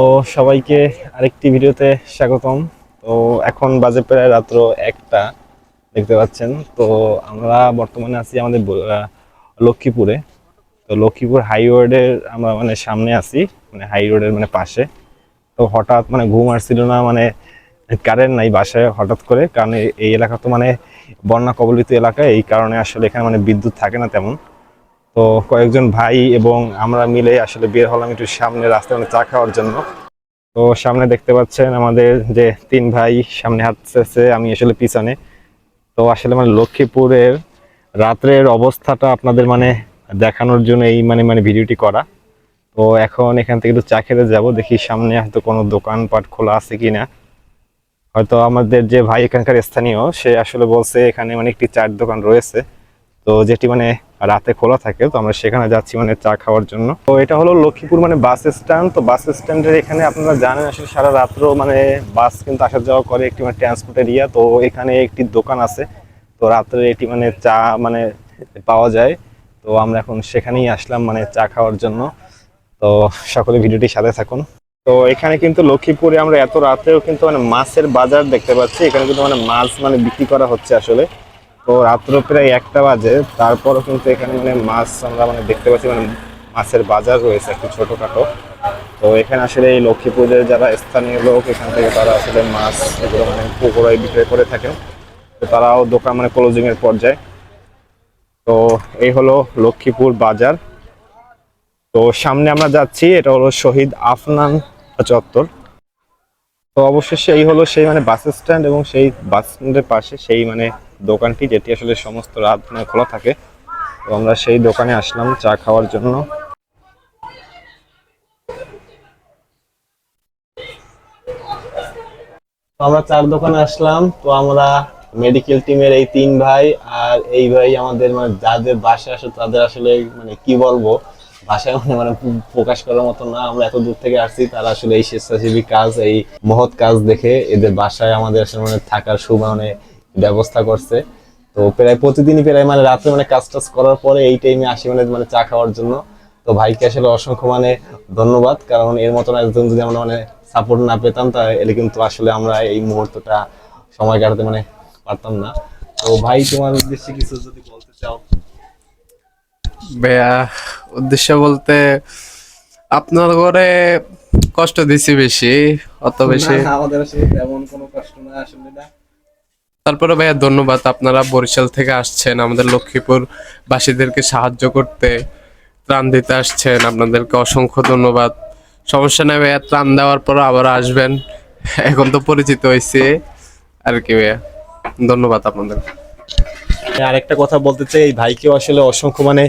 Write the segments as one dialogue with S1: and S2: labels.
S1: তো সবাইকে আরেকটি ভিডিওতে স্বাগতম। তো এখন বাজে প্রায় রাত্র একটা, দেখতে পাচ্ছেন। তো আমরা বর্তমানে আছি আমাদের লক্ষ্মীপুরে। তো লক্ষ্মীপুর হাই রোডের আমরা মানে সামনে আছি মানে হাই রোডের মানে পাশে। তো হঠাৎ মানে ঘুম আসছিল না মানে কারেন্ট নাই বাসায় হঠাৎ করে। কারণ এই- এই এলাকা তো মানে বন্যা কবলিত এলাকা, এই কারণে আসলে এখানে মানে বিদ্যুৎ থাকে না তেমন। তো কয়েকজন ভাই এবং আমরা মিলে আসলে বের হলাম একটু সামনে রাস্তায় মানে চা খাওয়ার জন্য। তো সামনে দেখতে পাচ্ছেন আমাদের যে তিন ভাই সামনে হাঁটতেছে, আমি আসলে পিছনে। তো আসলে মানে লক্ষ্মীপুরের রাত্রের অবস্থাটা আপনাদের মানে দেখানোর জন্য এই মানে মানে ভিডিওটি করা। তো এখন এখান থেকে একটু চা খেতে যাব, দেখি সামনে হয়তো কোনো দোকানপাট খোলা আছে কিনা। হয়তো আমাদের যে ভাই এখানকার স্থানীয়, সে আসলে বলছে এখানে মানে একটি চার দোকান রয়েছে। তো যেটি মানে রাতে খোলা থাকে, তো আমরা সেখানে যাচ্ছি মানে চা খাওয়ার জন্য। তো এটা হলো লক্ষ্মীপুর মানে বাস স্ট্যান্ড। তো বাস স্ট্যান্ডের এখানে আপনারা জানেন আসলে সারা রাত্র মানে বাস কিন্তু আসা যাওয়া করে একটি মানে ট্রান্সপোর্ট এরিয়া তো এখানে একটি দোকান আছে, তো রাত্রে এটি মানে চা মানে পাওয়া যায়। তো আমরা এখন সেখানেই আসলাম মানে চা খাওয়ার জন্য। তো সকলে ভিডিওটি সাথে থাকুন। তো এখানে কিন্তু লক্ষ্মীপুরে আমরা এত রাতেও কিন্তু মানে মাছের বাজার দেখতে পাচ্ছি। এখানে কিন্তু মানে মাছ মানে বিক্রি করা হচ্ছে আসলে। তো রাত্র প্রায় একটা বাজে। তারপরও কিন্তু এখানে মানে মাছ আমরা মানে দেখতে পাচ্ছি মানে মাছের বাজার রয়েছে একটু ছোটখাটো। তো এখানে আসলে এই লক্ষ্মীপুরের যারা স্থানীয় লোক, এখান থেকে তারা আসলে মাছ এগুলো মানে পুকুরায় বিক্রয় করে থাকেন তো তারাও দোকান মানে ক্লোজিং এর পর্যায়ে। তো এই হলো লক্ষ্মীপুর বাজার। তো সামনে আমরা যাচ্ছি, এটা হলো শহীদ আফনান চত্বর। তো অবশেষে এই হলো সেই মানে বাস স্ট্যান্ড এবং সেই বাস স্ট্যান্ডের পাশে সেই মানে দোকানটি যেটি আসলে সমস্ত রাত মানে খোলা থাকে। তো আমরা সেই দোকানে আসলাম চা খাওয়ার জন্য। আমরা চার দোকানে আসলাম। তো আমরা মেডিকেল টিমের এই তিন ভাই আর এই ভাই আমাদের মানে যাদের বাসায় আসে তাদের আসলে মানে কি বলব? ভাষায় মানে মানে প্রকাশ করার মতো না। আমরা এত দূর থেকে আসছি, তারা আসলে এই স্বেচ্ছাসেবী কাজ, এই মহৎ কাজ দেখে এদের বাসায় আমাদের আসলে মানে থাকার সুমানে ব্যবস্থা করছে। তো প্রায় প্রতিদিনই প্রায় মানে রাত্রে মানে কাজ টাজ করার পরে এই টাইমে আসি মানে মানে চা খাওয়ার জন্য। তো ভাইকে আসলে অসংখ্য মানে ধন্যবাদ কারণ এর মতন একজন যদি আমরা মানে সাপোর্ট না পেতাম তাহলে কিন্তু আসলে আমরা এই মুহূর্তটা সময় কাটাতে মানে পারতাম না। তো ভাই তোমার উদ্দেশ্যে কিছু যদি বলতে চাও।
S2: ভাইয়া উদ্দেশ্য বলতে আপনার ঘরে কষ্ট দিছি বেশি অত বেশি।
S1: আমাদের আসলে তেমন কোনো কষ্ট না আসলে না।
S2: তারপরে ভাইয়া ধন্যবাদ, আপনারা বরিশাল থেকে আসছেন, আমাদের লক্ষ্মীপুর বাসীদেরকে সাহায্য করতে, ত্রাণ দিতে আসছেন, আপনাদেরকে অসংখ্য ধন্যবাদ। সমস্যা নেই ভাইয়া, ত্রাণ দেওয়ার পর আবার আসবেন, এখন তো পরিচিত হয়েছে আর কি ভাইয়া, ধন্যবাদ আপনাদের।
S1: আরেকটা কথা বলতে চাই, এই ভাইকেও আসলে অসংখ্য মানে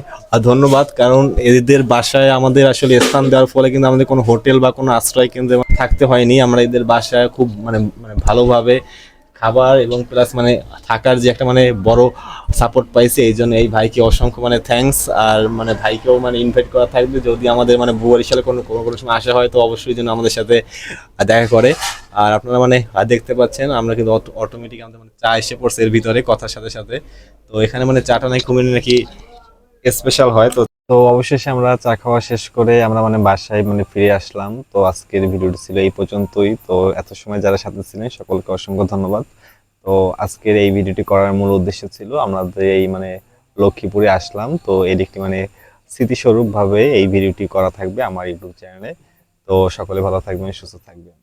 S1: ধন্যবাদ, কারণ এদের বাসায় আমাদের আসলে স্থান দেওয়ার ফলে কিন্তু আমাদের কোনো হোটেল বা কোনো আশ্রয় কেন্দ্রে থাকতে হয়নি, আমরা এদের বাসায় খুব মানে মানে ভালোভাবে খাবার এবং প্লাস মানে থাকার যে একটা মানে বড় সাপোর্ট পাইছে, এই জন্য এই ভাইকে অসংখ্য মানে থ্যাঙ্কস আর মানে ভাইকেও মানে ইনভাইট করা থাকবে। যদি আমাদের মানে বরিশালে কোনো কোনো কোনো সময় আসা হয়, তো অবশ্যই যেন আমাদের সাথে দেখা করে। আর আপনারা মানে দেখতে পাচ্ছেন, আমরা কিন্তু অটোমেটিক আমাদের মানে চা এসে পড়ছে এর ভিতরে কথার সাথে সাথে। তো এখানে মানে চাটা নাকি খুবই নাকি স্পেশাল হয়, তো তো অবশেষে আমরা চা খাওয়া শেষ করে আমরা মানে বাসায় মানে ফিরে আসলাম। তো আজকের ভিডিওটি ছিল এই পর্যন্তই। তো এত সময় যারা সাথে ছিলেন, সকলকে অসংখ্য ধন্যবাদ। তো আজকের এই ভিডিওটি করার মূল উদ্দেশ্য ছিল আমাদের এই মানে লক্ষ্মীপুরে আসলাম। তো এর একটি মানে স্মৃতিস্বরূপ ভাবে এই ভিডিওটি করা থাকবে আমার ইউটিউব চ্যানেলে। তো সকলে ভালো থাকবেন, সুস্থ থাকবেন।